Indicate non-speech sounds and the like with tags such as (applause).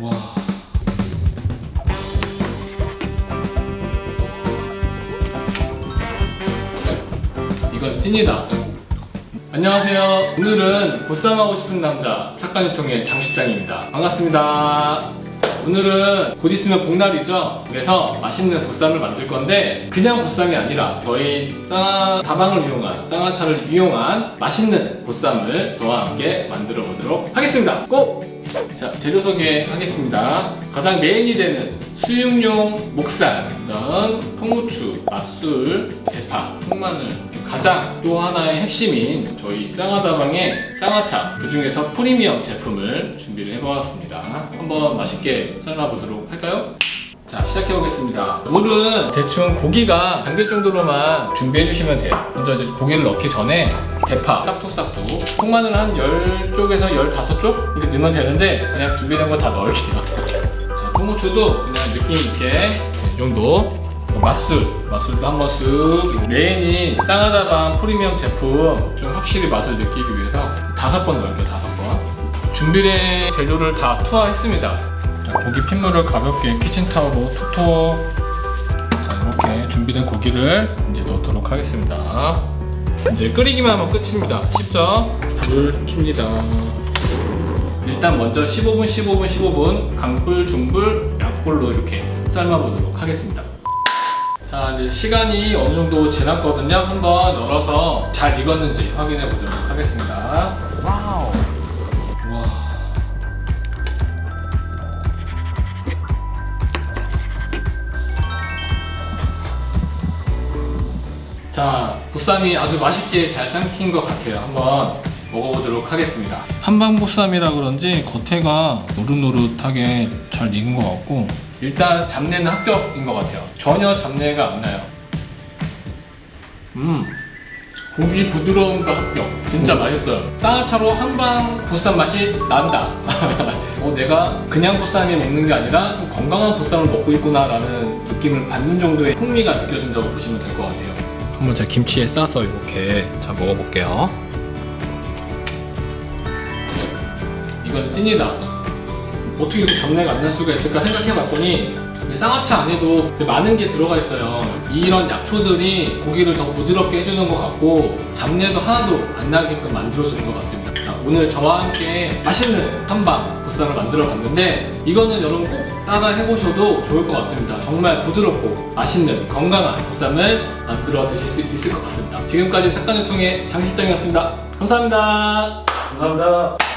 와. 이건 찐이다. 안녕하세요. 오늘은 보쌈하고 싶은 남자 사건 유통의 장실장입니다. 반갑습니다. 오늘은 곧 있으면 복날이죠. 그래서 맛있는 보쌈을 만들 건데 그냥 보쌈이 아니라 저희 쌍화 다방을 이용한 쌍화차를 이용한 맛있는 보쌈을 저와 함께 만들어 보도록 하겠습니다. 고! 자 재료 소개하겠습니다. 가장 메인이 되는 수육용 목살, 그다음 통후추, 맛술, 대파, 통마늘, 가장 또 하나의 핵심인 저희 쌍화다방의 쌍화차 그 중에서 프리미엄 제품을 준비를 해보았습니다. 한번 맛있게 삶아보도록 할까요? 자 시작해 보겠습니다. 물은 대충 고기가 잠길 정도로만 준비해 주시면 돼요. 먼저 이제 고기를 넣기 전에 대파 싹둑싹둑 통마늘 한 10쪽에서 15쪽 이렇게 넣으면 되는데 그냥 준비된 거 다 넣을게요. (laughs) 자 통후추도 그냥 느낌 있게 이 정도 맛술 맛술도 한번 쓱 메인이 짱하다방 프리미엄 제품 좀 확실히 맛을 느끼기 위해서 다섯 번 넣을게요 다섯 번 준비된 재료를 다 투하했습니다 자, 고기 핏물을 가볍게 키친타올로 톡톡. 자 이렇게 준비된 고기를 이제 넣도록 하겠습니다. 이제 끓이기만 하면 끝입니다. 쉽죠? 불 킵니다. 일단 먼저 15분 15분 15분 강불 중불 약불로 이렇게 삶아보도록 하겠습니다. 자 이제 시간이 어느 정도 지났거든요. 한번 열어서 잘 익었는지 확인해 보도록 하겠습니다 자, 보쌈이 아주 맛있게 잘 삶긴 것 같아요. 한번 먹어보도록 하겠습니다. 한방 보쌈이라 그런지 겉에가 노릇노릇하게 잘 익은 것 같고 일단 잡내는 합격인 것 같아요. 전혀 잡내가 안 나요. 음, 고기 부드러운 거 합격. 진짜 맛있어요. 쌍화차로 한방 보쌈 맛이 난다. (laughs) 어, 내가 그냥 보쌈이 먹는 게 아니라 좀 건강한 보쌈을 먹고 있구나라는 느낌을 받는 정도의 풍미가 느껴진다고 보시면 될 것 같아요. 한번 제가 김치에 싸서 이렇게 자 먹어볼게요. 이건 찐이다. 어떻게 이렇게 잡내가 안 날 수가 있을까 생각해봤더니 이 쌍화차 안에도 많은 게 들어가 있어요. 이런 약초들이 고기를 더 부드럽게 해주는 것 같고 잡내도 하나도 안 나게끔 만들어주는 것 같습니다. 자, 오늘 저와 함께 맛있는 한방 보쌈을 만들어 봤는데 이거는 여러분 꼭 따라 해보셔도 좋을 것 같습니다. 정말 부드럽고 맛있는 건강한 보쌈을 만들어 드실 수 있을 것 같습니다. 지금까지 삭간유통의 장실장이었습니다. 감사합니다. 감사합니다.